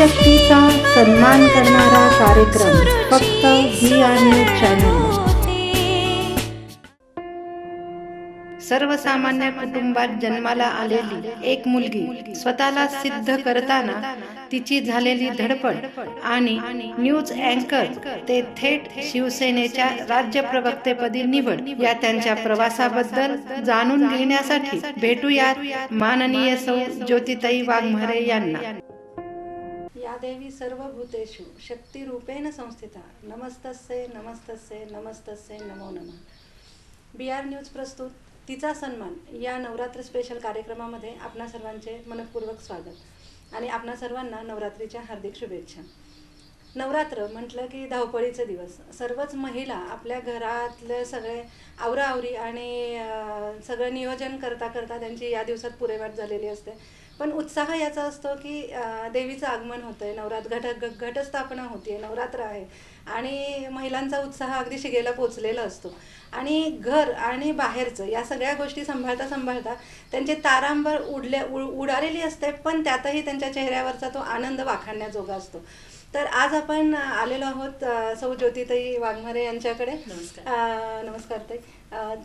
स्त्रीशक्तीचा सन्मान करणारा कार्यक्रम फक्त ही आणि चॅनल सर्वसामान्य कुटुंबात जन्माला आलेली एक मुलगी स्वतःला सिद्ध करताना तिची झालेली धडपड आणि न्यूज अँकर ते थेट शिवसेनेच्या राज्य प्रवक्तेपदी निवड या त्यांच्या प्रवासाबद्दल जाणून घेण्यासाठी भेटूयात माननीय सौ ज्योतिताई वाघमारे यांना. देवी सर्वभूतेषु शक्तिरूपेण संस्थिता। नमस्तस्ये नमस्तस्ये नमस्तस्ये नमो नमः। बी आर न्यूज प्रस्तुत। तिचा सन्मान या नवरात्र स्पेशल कार्यक्रमामध्ये आपणा सर्वांचे मनपूर्वक स्वागत आणि आपणा सर्वांना नवरात्रीच्या हार्दिक शुभेच्छा. नवरात्र म्हटलं की धावपळीचे दिवस. सर्वच महिला आपल्या घरातले सगळे आवराआवरी आणि सगळं नियोजन करता करता त्यांची या दिवसात पुरेवाट झालेली असते. पण उत्साह याचा असतो की देवीचं आगमन होतं आहे नवरात घट घटस्थापना होती आहे नवरात्र आहे. आणि महिलांचा उत्साह अगदी शिगेला पोचलेला असतो. आणि घर आणि बाहेरचं या सगळ्या गोष्टी सांभाळता सांभाळता त्यांची तारांबर उडल्या उड उडालेली असते पण त्यातही त्यांच्या चेहऱ्यावरचा तो आनंद वाखाणण्याजोगा असतो. तर आज आपण आलेलो आहोत सौ ज्योतिताई वाघमारे यांच्याकडे. नमस्कार. नमस्कार ताई.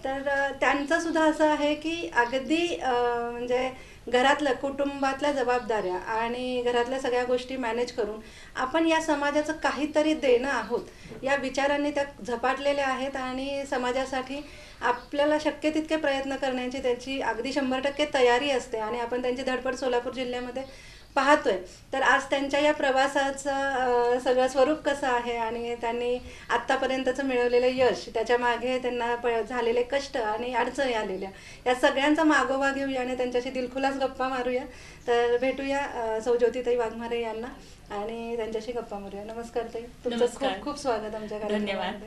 तर त्यांचं सुद्धा असं आहे की अगदी म्हणजे घरातलं कुटुंबातल्या जबाबदाऱ्या आणि घरातल्या सगळ्या गोष्टी मॅनेज करून आपण या समाजाचं काहीतरी देणं आहोत. या विचारांनी त्या झपाटलेल्या आहेत आणि समाजासाठी आपल्याला शक्य तितके प्रयत्न करण्याची त्याची अगदी शंभर टक्के तयारी असते आणि आपण त्यांची धडपड सोलापूर जिल्ह्यामध्ये पाहतोय. तर आज त्यांच्या या प्रवासाचं सगळं स्वरूप कसं आहे आणि त्यांनी आत्तापर्यंतचं मिळवलेलं यश त्याच्यामागे त्यांना प झालेले कष्ट आणि अडचणी आलेल्या या सगळ्यांचा मागोवा घेऊया आणि त्यांच्याशी दिलखुलास गप्पा मारूया. तर भेटूया सौ ज्योतिताई वाघमारे यांना आणि त्यांच्याशी गप्पा मारूया. नमस्कार ताई. तुमचं. खूप खूप स्वागत आमच्या धन्यवाद.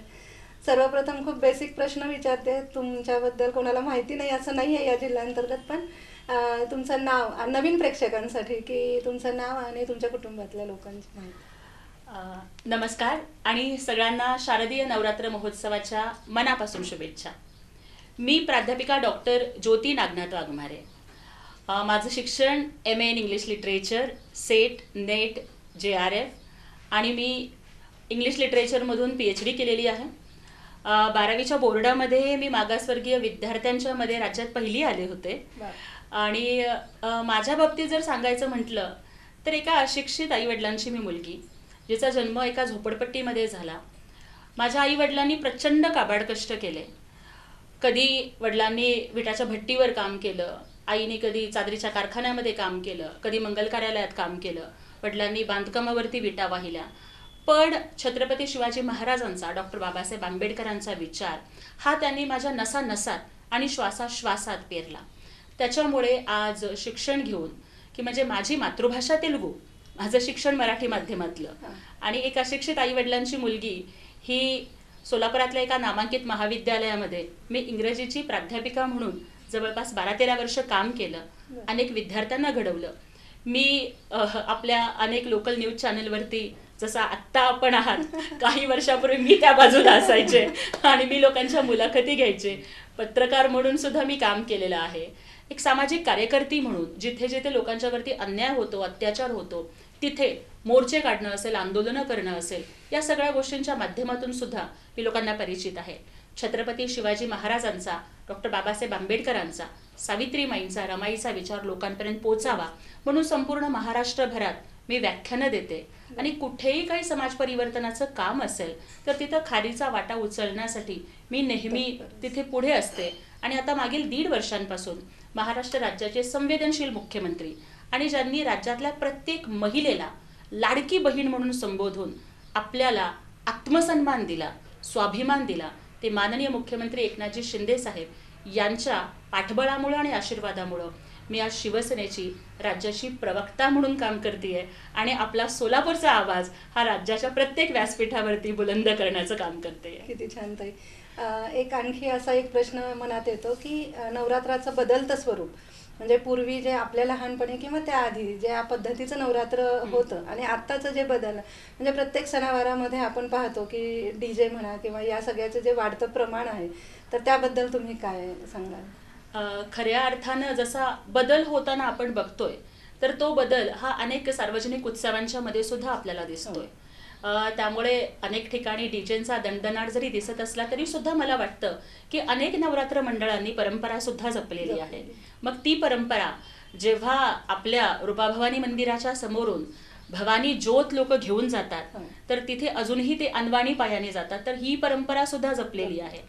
सर्वप्रथम खूप बेसिक प्रश्न विचारते. तुमच्याबद्दल कोणाला माहिती नाही असं नाही आहे या जिल्ह्याअंतर्गत पण. तुमचं नाव नवीन प्रेक्षकांसाठी की तुमचं नाव आणि तुमच्या कुटुंबातल्या लोकांची माहिती? नमस्कार आणि सगळ्यांना शारदीय नवरात्र महोत्सवाच्या मनापासून शुभेच्छा. मी प्राध्यापिका डॉक्टर ज्योती नागनाथ वाघमारे. माझं शिक्षण M A in English literature SET NET J R F आणि मी इंग्लिश लिटरेचरमधून पी एच डी केलेली आहे. बारावीच्या बोर्डामध्ये मी मागासवर्गीय विद्यार्थ्यांच्यामध्ये राज्यात पहिली आले होते. आणि माझ्या बाबतीत जर सांगायचं म्हटलं तर एका अशिक्षित आईवडिलांची मी मुलगी जिचा जन्म एका झोपडपट्टीमध्ये झाला. माझ्या आईवडिलांनी प्रचंड काबाड कष्ट केले. कधी वडिलांनी विटाच्या भट्टीवर काम केलं आईने कधी चादरीच्या कारखान्यामध्ये काम केलं कधी मंगल कार्यालयात काम केलं वडिलांनी बांधकामावरती विटा वाहिल्या. पण छत्रपती शिवाजी महाराजांचा डॉक्टर बाबासाहेब आंबेडकरांचा विचार हा त्यांनी माझ्या नसा नसात आणि श्वासाश्वासात पेरला. त्याच्यामुळे आज शिक्षण घेऊन की म्हणजे माझी मातृभाषा तेलुगू माझं शिक्षण मराठी माध्यमातलं. आणि एक अशिक्षित आई वडिलांची मुलगी ही सोलापुरातल्या एका नामांकित महाविद्यालयामध्ये मी इंग्रजीची प्राध्यापिका म्हणून जवळपास बारा तेरा वर्ष काम केलं अनेक विद्यार्थ्यांना घडवलं. मी आपल्या अनेक लोकल न्यूज चॅनलवरती जसा आत्ता आपण आहात काही वर्षापूर्वी मी त्या बाजूला असायचे. आणि मी लोकांच्या मुलाखती घ्यायचे. पत्रकार म्हणून सुद्धा मी काम केलेलं आहे. एक सामाजिक कार्यकर्ती म्हणून जिथे जिथे लोकांच्यावरती अन्याय होतो अत्याचार होतो तिथे मोर्चे काढणं असेल आंदोलनं करणं असेल या सगळ्या गोष्टींच्या माध्यमातून सुद्धा मी लोकांना परिचित आहे. छत्रपती शिवाजी महाराजांचा डॉक्टर बाबासाहेब आंबेडकरांचा सावित्रीमाईंचा रमाईचा विचार लोकांपर्यंत पोचावा म्हणून संपूर्ण महाराष्ट्रभरात मी व्याख्यानं देते. आणि कुठेही काही समाज परिवर्तनाचं काम असेल तर तिथं खारीचा वाटा उचलण्यासाठी मी नेहमी तिथे पुढे असते. आणि आता मागील दीड वर्षांपासून महाराष्ट्र राज्याचे संवेदनशील मुख्यमंत्री आणि ज्यांनी राज्यातल्या प्रत्येक महिलेला लाडकी बहीण म्हणून संबोधून आपल्याला आत्मसन्मान दिला स्वाभिमान दिला ते माननीय मुख्यमंत्री एकनाथजी शिंदे साहेब यांच्या पाठबळामुळं आणि आशीर्वादामुळं मी आज शिवसेनेची राज्याची प्रवक्ता म्हणून काम करते आणि आपला सोलापूरचा आवाज हा राज्याच्या प्रत्येक व्यासपीठावरती बुलंद करण्याचं काम करते किती छान ताई. एक आणखी असा एक प्रश्न मनात येतो की नवरात्राचं बदलतं स्वरूप म्हणजे पूर्वी जे आपल्या लहानपणी किंवा त्याआधी ज्या पद्धतीचं नवरात्र होतं आणि आत्ताचं जे बदल म्हणजे प्रत्येक सणावारामध्ये आपण पाहतो की डी जे म्हणा किंवा या सगळ्याचं जे वाढतं प्रमाण आहे तर त्याबद्दल तुम्ही काय सांगाल? खऱ्या अर्थानं जसा बदल होताना आपण बघतोय तर तो बदल हा अनेक सार्वजनिक उत्सवांच्या मध्ये सुद्धा आपल्याला दिसतोय. त्यामुळे अनेक ठिकाणी डीजेंचा दणदणाट जरी दिसत असला तरी सुद्धा मला वाटतं की अनेक नवरात्र मंडळांनी परंपरा सुद्धा जपलेली आहे. मग ती परंपरा जेव्हा आपल्या रूपाभवानी मंदिराच्या समोरून भवानी ज्योत लोक घेऊन जातात हं. तर तिथे अजूनही ते अनवाणी पायाने जातात तर ही परंपरा सुद्धा जपलेली आहे.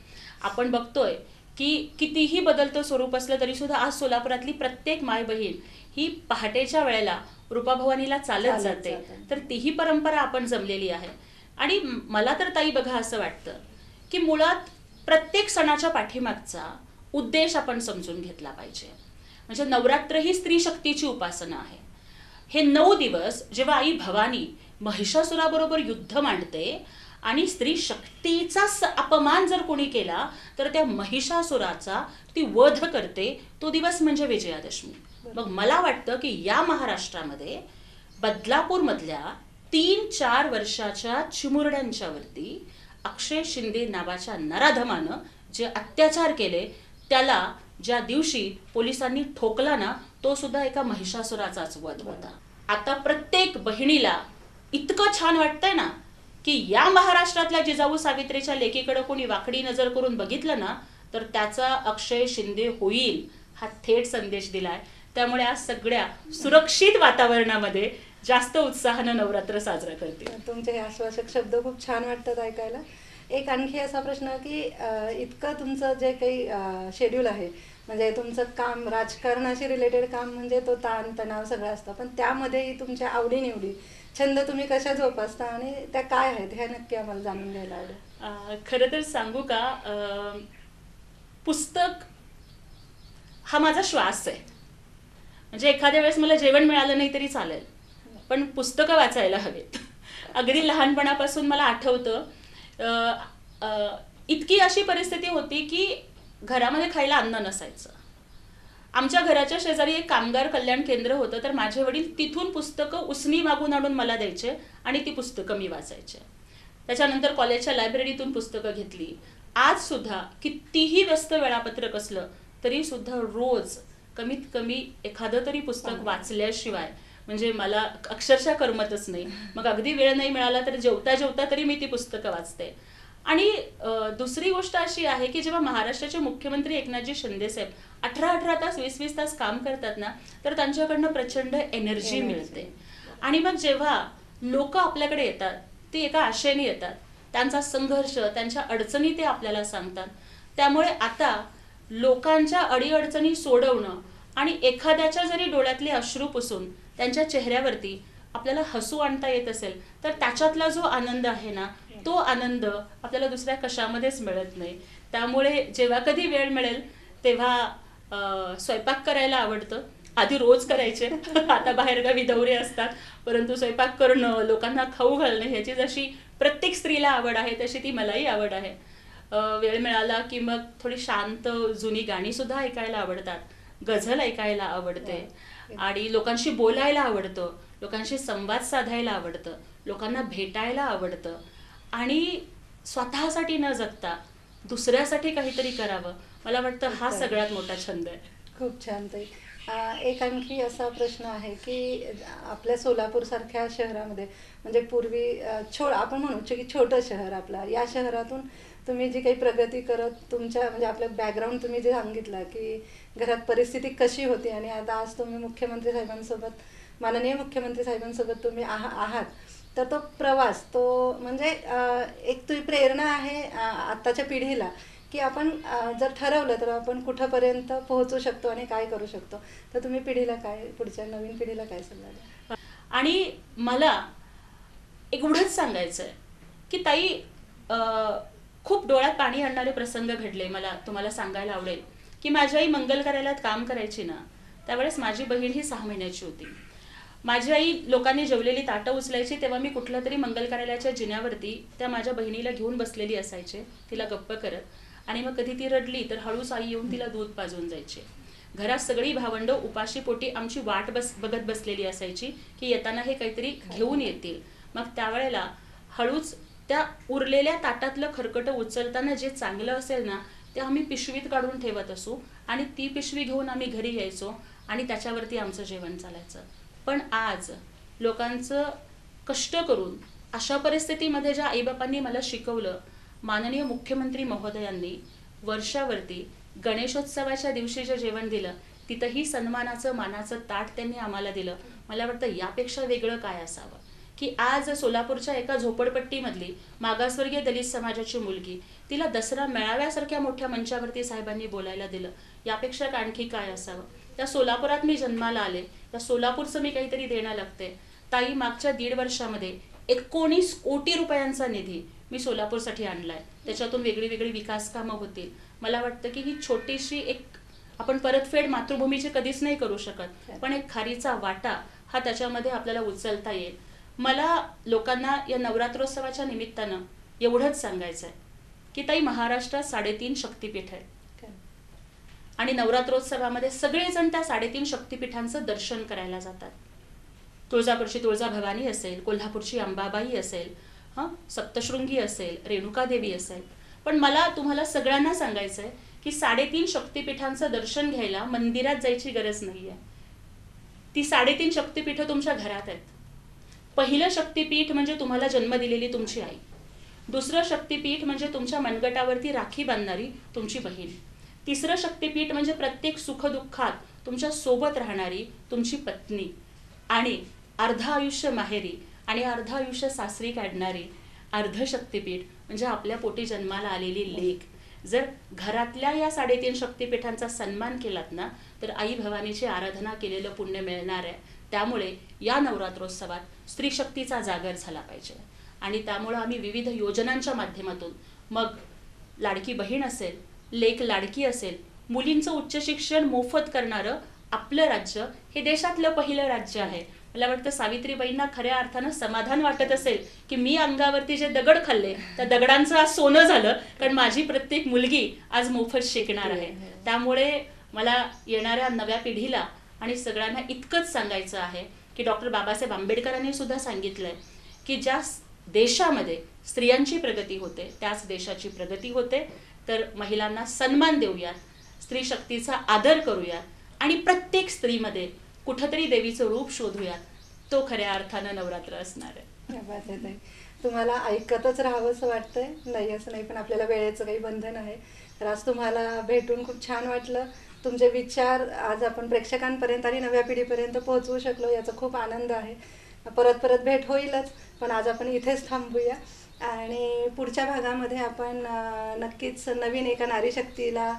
आपण बघतोय की कितीही बदलतं स्वरूप असलं तरी सुद्धा आज सोलापुरातली प्रत्येक माय बहीण ही पहाटेच्या वेळेला रूपाभवानीला चालत जाते. तर तीही परंपरा आपण जमलेली आहे. आणि मला तर ताई बघा असं वाटतं की मुळात प्रत्येक सणाच्या पाठीमागचा उद्देश आपण समजून घेतला पाहिजे. म्हणजे नवरात्र ही स्त्री शक्तीची उपासना आहे. हे नऊ दिवस जेव्हा आई भवानी महिषासुराबरोबर युद्ध मांडते आणि स्त्री शक्तीचा अपमान जर कोणी केला तर त्या महिषासुराचा ती वध करते. तो दिवस म्हणजे विजयादशमी. मग मला वाटतं की या महाराष्ट्रामध्ये बदलापूरमधल्या तीन चार वर्षाच्या चिमुरड्यांच्या वरती अक्षय शिंदे नावाच्या नराधमानं जे अत्याचार केले त्याला ज्या दिवशी पोलिसांनी ठोकला ना तो सुद्धा एका महिषासुराचाच वध होता. आता प्रत्येक बहिणीला इतकं छान वाटतंय ना की या महाराष्ट्रातल्या जिजाऊ सावित्रीच्या लेकीकडे कोणी वाकडी नजर करून बघितलं ना तर त्याचा अक्षय शिंदे होईल हा थेट संदेश दिलाय. त्यामुळे आज सगळ्या सुरक्षित वातावरणामध्ये जास्त उत्साहानं नवरात्र साजरा करते तुमचे हे आश्वासक शब्द खूप छान वाटतात ऐकायला. एक आणखी असा प्रश्न की इतकं तुमचं जे काही शेड्यूल आहे म्हणजे तुमचं काम राजकारणाशी रिलेटेड काम म्हणजे तो ताणतणाव सगळं असतं. पण त्यामध्येही तुमच्या आवडीनिवडी. छंद तुम्ही कशा जोपासता आणि त्या काय आहेत हे नक्की आम्हाला जाणून घ्यायला आवडेल. खरं तर सांगू का पुस्तक हा माझा श्वास आहे. म्हणजे एखाद्या वेळेस मला जेवण मिळालं नाही तरी चालेल पण पुस्तकं वाचायला हवेत. अगदी लहानपणापासून मला आठवतं इतकी अशी परिस्थिती होती की घरामध्ये खायला अन्न नसायचं. आमच्या घराच्या शेजारी एक कामगार कल्याण केंद्र होतं तर माझे वडील तिथून पुस्तकं उसनी मागून आणून मला द्यायचे आणि ती पुस्तकं मी वाचायचे. त्याच्यानंतर कॉलेजच्या लायब्ररीतून पुस्तकं घेतली. आज सुद्धा कितीही व्यस्त वेळापत्रक असलं तरी सुद्धा रोज कमीत कमी एखादं तरी पुस्तक वाचल्याशिवाय म्हणजे मला अक्षरशः करमतच नाही. मग अगदी वेळ नाही मिळाला तर जेवता जेवता तरी मी ती पुस्तकं वाचते. आणि दुसरी गोष्ट अशी आहे की जेव्हा महाराष्ट्राचे मुख्यमंत्री एकनाथजी शिंदे साहेब अठरा अठरा तास वीस वीस तास काम करतात ना तर त्यांच्याकडनं प्रचंड एनर्जी. मिळते. आणि मग जेव्हा लोक आपल्याकडे येतात ते एका आशेने येतात. त्यांचा संघर्ष त्यांच्या अडचणी ते आपल्याला सांगतात. त्यामुळे आता लोकांच्या अडीअडचणी सोडवणं आणि एखाद्याच्या जरी डोळ्यातले अश्रू पुसून त्यांच्या चेहऱ्यावरती आपल्याला हसू आणता येत असेल तर त्याच्यातला जो आनंद आहे ना तो आनंद आपल्याला दुसऱ्या कशामध्येच मिळत नाही. त्यामुळे जेव्हा कधी वेळ मिळेल तेव्हा स्वयंपाक करायला आवडतं. आधी रोज करायचे. आता बाहेरगावी दौरे असतात. परंतु स्वयंपाक करणं लोकांना खाऊ घालणं ह्याची जशी प्रत्येक स्त्रीला आवड आहे तशी ती मलाही आवड आहे. वेळ मिळाला की मग थोडी शांत जुनी गाणी सुद्धा ऐकायला आवडतात. गझल ऐकायला आवडते. आणि लोकांशी बोलायला आवडतं. लोकांशी संवाद साधायला आवडतं. लोकांना भेटायला आवडतं. आणि स्वतःसाठी न जगता दुसऱ्यासाठी काहीतरी करावं. मला वाटतं हा सगळ्यात मोठा छंद आहे. खूप छान ताई. अं, एक आणखी असा प्रश्न आहे की आपल्या सोलापूर सारख्या शहरामध्ये म्हणजे पूर्वी छो आपण म्हणू की छोटं शहर आपला. या शहरातून तुम्ही जी काही प्रगती करत तुमच्या म्हणजे आपलं बॅकग्राऊंड तुम्ही जे सांगितलं की घरात परिस्थिती कशी होती आणि आता आज तुम्ही मुख्यमंत्री साहेबांसोबत माननीय मुख्यमंत्री साहेबांसोबत तुम्ही आहा आहात. तर तो प्रवास तो म्हणजे एक तुझी प्रेरणा आहे आत्ताच्या पिढीला की आपण जर ठरवलं तर आपण कुठंपर्यंत पोहोचू शकतो आणि काय करू शकतो. तर तुम्ही पिढीला काय पुढच्या नवीन पिढीला काय सल्ला द्या आणि मला एवढंच सांगायचं आहे की ताई खूप डोळ्यात पाणी आणणारे प्रसंग घडले मला तुम्हाला सांगायला आवडेल की माझी आई मंगल कार्यालयात काम करायची ना त्यावेळेस माझी बहीण ही सहा महिन्याची होती. माझी आई लोकांनी जेवलेली ताटं उचलायची तेव्हा मी कुठल्या तरी मंगल कार्यालयाच्या जिन्यावरती त्या माझ्या बहिणीला घेऊन बसलेली असायचे. तिला गप्प करत. आणि मग कधी ती रडली तर हळूच आई येऊन तिला दूध पाजून जायचे. घरात सगळी भावंड उपाशी पोटी आमची वाट बस बघत बसलेली असायची की येताना हे काहीतरी घेऊन येतील. मग त्यावेळेला हळूच त्या उरलेल्या ताटातलं खरकटं उचलताना जे चांगलं असेल ना ते आम्ही पिशवीत काढून ठेवत असू आणि ती पिशवी घेऊन आम्ही घरी यायचो आणि त्याच्यावरती आमचं जेवण चालायचं. पण आज लोकांचं कष्ट करून अशा परिस्थितीमध्ये ज्या आईबापांनी मला शिकवलं माननीय मुख्यमंत्री महोदयांनी वर्षावरती गणेशोत्सवाच्या दिवशी जे जेवण दिलं तिथंही सन्मानाचं मानाचं ताट त्यांनी आम्हाला दिलं. मला वाटतं यापेक्षा वेगळं काय असावं? की आज सोलापूरच्या एका झोपडपट्टीमधली मागासवर्गीय दलित समाजाची मुलगी तिला दसरा मेळाव्यासारख्या मोठ्या मंचावरती साहेबांनी बोलायला दिलं यापेक्षा आणखी काय असावं? त्या सोलापुरात मी जन्माला आले. त्या सोलापूरचं मी काहीतरी देणं लागते. ताई मागच्या दीड वर्षामध्ये एकोणीस कोटी रुपयांचा निधी मी सोलापूरसाठी आणलाय. त्याच्यातून वेगळी वेगळी विकास कामं होतील. मला वाटतं की ही छोटीशी एक आपण परतफेड मातृभूमीची कधीच नाही करू शकत पण एक खारीचा वाटा हा त्याच्यामध्ये आपल्याला उचलता येईल. मला लोकांना या नवरात्रोत्सवाच्या निमित्तानं एवढंच सांगायचं आहे की ताई महाराष्ट्रात साडेतीन शक्तिपीठ आहे. आणि नवरात्रोत्सवामध्ये सगळेजण त्या साडेतीन शक्तिपीठांचं दर्शन करायला जातात. तुळजापूरची तुळजाभवानी असेल कोल्हापूरची अंबाबाई असेल हां सप्तशृंगी असेल रेणुकादेवी असेल. पण मला तुम्हाला सगळ्यांना सांगायचं आहे की साडेतीन शक्तिपीठांचं दर्शन घ्यायला मंदिरात जायची गरज नाही आहे ती साडेतीन शक्तिपीठं तुमच्या घरात आहेत. पहिलं शक्तिपीठ म्हणजे तुम्हाला जन्म दिलेली तुमची आई. दुसरं शक्तिपीठ म्हणजे तुमच्या मनगटावरती राखी बांधणारी तुमची बहीण. तिसरं शक्तिपीठ म्हणजे प्रत्येक सुखदुःखात तुमच्यासोबत राहणारी तुमची पत्नी आणि अर्ध आयुष्य माहेरी आणि अर्ध आयुष्य सासरी काढणारी अर्ध शक्तिपीठ म्हणजे आपल्या पोटी जन्माला आलेली लेख. जर घरातल्या या साडेतीन शक्तिपीठांचा सन्मान केलात ना तर आई भवानीची आराधना केलेलं पुण्य मिळणार आहे. त्यामुळे या नवरात्रोत्सवात स्त्री शक्तीचा जागर झाला पाहिजे. आणि त्यामुळं आम्ही विविध योजनांच्या माध्यमातून मग लाडकी बहीण असेल लेक लाडकी असेल. मुलींचं उच्च शिक्षण मोफत करणारं आपलं राज्य हे देशातलं पहिलं राज्य आहे. मला वाटतं सावित्रीबाईंना खऱ्या अर्थानं समाधान वाटत असेल की मी अंगावरती जे दगड खाल्ले त्या दगडांचं आज सोनं झालं कारण माझी प्रत्येक मुलगी आज मोफत शिकणार आहे. त्यामुळे मला येणाऱ्या नव्या पिढीला आणि सगळ्यांना इतकंच सांगायचं आहे की डॉक्टर बाबासाहेब आंबेडकरांनी सुद्धा सांगितलंय की ज्या देशामध्ये स्त्रियांची प्रगती होते त्याच देशाची प्रगती होते. तर महिलांना सन्मान देऊयात स्त्री शक्तीचा आदर करूयात आणि प्रत्येक स्त्रीमध्ये कुठंतरी देवीचं रूप शोधूयात तो खऱ्या अर्थानं नवरात्र असणार आहे. तुम्हाला ऐकतच राहावं असं वाटतंय? नाही असं नाही पण आपल्याला वेळेचं काही बंधन आहे. तर आज तुम्हाला भेटून खूप छान वाटलं. तुमचे विचार आज आपण प्रेक्षकांपर्यंत आणि नव्या पिढीपर्यंत पोहोचवू शकलो याचा खूप आनंद आहे. परत परत भेट होईलच पण आज आपण इथेच थांबूया. आणि पुढच्या भागामध्ये आपण नक्कीच नवीन एका नारीशक्तीला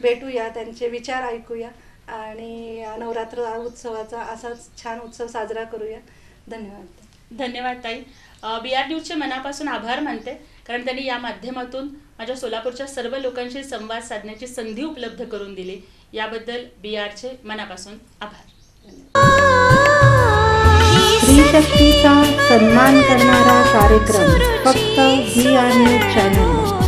भेटूया त्यांचे विचार ऐकूया आणि नवरात्र उत्सवाचा असाच छान उत्सव साजरा करूया. धन्यवाद. धन्यवाद ताई. बी आर न्यूजचे मनापासून आभार मानते कारण त्यांनी या माध्यमातून माझ्या सोलापूरच्या सर्व लोकांशी संवाद साधण्याची संधी उपलब्ध करून दिली. याबद्दल बी आरचे मनापासून आभार. स्त्रीशक्तीचा सन्मान करणारा कार्यक्रम फक्त ही आणि चॅनल